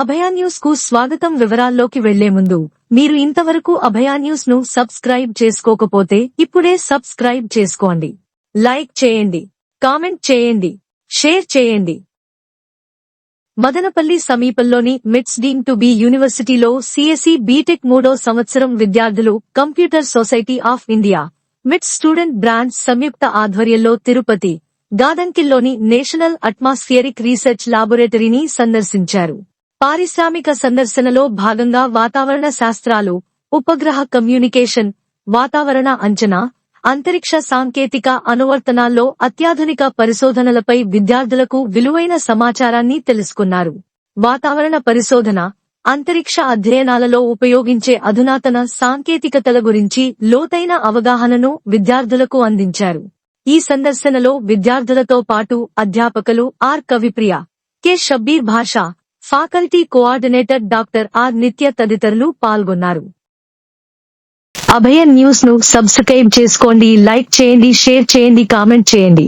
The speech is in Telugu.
అభయా న్యూస్కు స్వాగతం వివరాల్లోకి వెళ్ళే ముందు మీరు ఇంతవరకు అభయా న్యూస్ను సబ్స్క్రైబ్ చేసుకోకపోతే ఇప్పుడే సబ్స్క్రైబ్ చేసుకోండి. లైక్ చేయండి కామెంట్ చేయండి షేర్ చేయండి. మదనపల్లి సమీపంలోని మిట్స్ డీమ్ టు బి యూనివర్సిటీలో సిఎస్ఈ బీటెక్ మూడో సంవత్సరం విద్యార్థులు computer society of India MITS student branch సంయుక్త ఆధ్వర్యంలో తిరుపతి గాదంకిల్లోని నేషనల్ అట్మాస్ఫియరిక్ రీసెర్చ్ లాబొరేటరీని సందర్శించారు. పారిశ్రామిక సందర్శనలో భాగంగా వాతావరణ శాస్త్రాలు ఉపగ్రహ కమ్యూనికేషన్ వాతావరణ అంచనా అంతరిక్ష సాంకేతిక అనువర్తనాల్లో అత్యాధునిక పరిశోధనలపై విద్యార్థులకు విలువైన సమాచారాన్ని తెలుసుకున్నారు. వాతావరణ పరిశోధన అంతరిక్ష అధ్యయనాలలో ఉపయోగించే అధునాతన సాంకేతికతల గురించి లోతైన అవగాహనను విద్యార్థులకు అందించారు. ఈ సందర్శనలో విద్యార్థులతో పాటు అధ్యాపకులు ఆర్. కవిప్రియ కె. షబ్బీర్ భాషా faculty coordinator doctor are Nithya తదితరులు పాల్గొన్నారు. అభయ న్యూస్ను సబ్స్క్రైబ్ చేసుకోండి లైక్ చేయండి షేర్ చేయండి కామెంట్ చేయండి.